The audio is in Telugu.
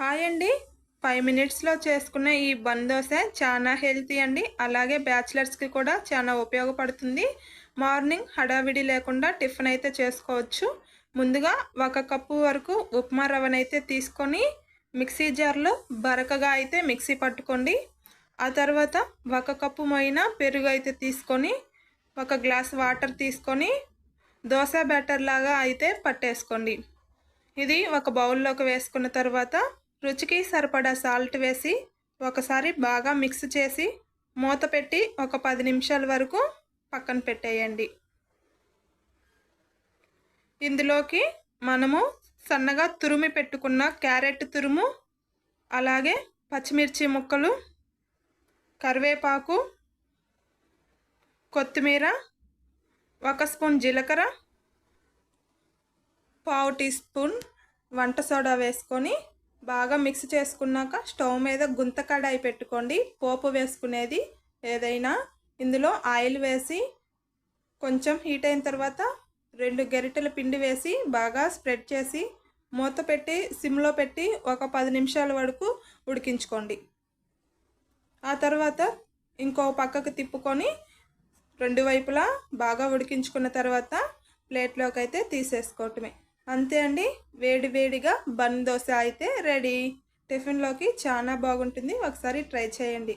హాయ్ అండి. ఫైవ్ మినిట్స్లో చేసుకునే ఈ బన్ దోశ చాలా హెల్తీ అండి. అలాగే బ్యాచిలర్స్కి కూడా చాలా ఉపయోగపడుతుంది. మార్నింగ్ హడావిడి లేకుండా టిఫిన్ అయితే చేసుకోవచ్చు. ముందుగా ఒక కప్పు వరకు ఉప్మా రవ్వనైతే తీసుకొని మిక్సీ జార్లో బరకగా అయితే మిక్సీ పట్టుకోండి. ఆ తర్వాత ఒక కప్పు మొయిన పెరుగు అయితే తీసుకొని ఒక గ్లాస్ వాటర్ తీసుకొని దోశ బ్యాటర్ లాగా అయితే పట్టేసుకోండి. ఇది ఒక బౌల్లోకి వేసుకున్న తర్వాత రుచికి సరిపడా సాల్ట్ వేసి ఒకసారి బాగా మిక్స్ చేసి మూత పెట్టి ఒక పది నిమిషాల వరకు పక్కన పెట్టేయండి. ఇందులోకి మనము సన్నగా తురిమి పెట్టుకున్న క్యారెట్ తురుము అలాగే పచ్చిమిర్చి ముక్కలు కరివేపాకు కొత్తిమీర ఒక స్పూన్ జీలకర్ర పావు టీ స్పూన్ వంట సోడా వేసుకొని బాగా మిక్స్ చేసుకున్నాక స్టవ్ మీద గుంత కడాయి పెట్టుకోండి. పోపు వేసుకునేది ఏదైనా. ఇందులో ఆయిల్ వేసి కొంచెం హీట్ అయిన తర్వాత రెండు గరిటెల పిండి వేసి బాగా స్ప్రెడ్ చేసి మూత పెట్టి సిమ్లో పెట్టి ఒక పది నిమిషాల వరకు ఉడికించుకోండి. ఆ తర్వాత ఇంకో పక్కకు తిప్పుకొని రెండు వైపులా బాగా ఉడికించుకున్న తర్వాత ప్లేట్లోకి అయితే తీసేసుకోవటమే. అంతే అండి. వేడి వేడిగా బన్ దోశ అయితే రెడీ. టిఫిన్లోకి చాలా బాగుంటుంది. ఒకసారి ట్రై చేయండి.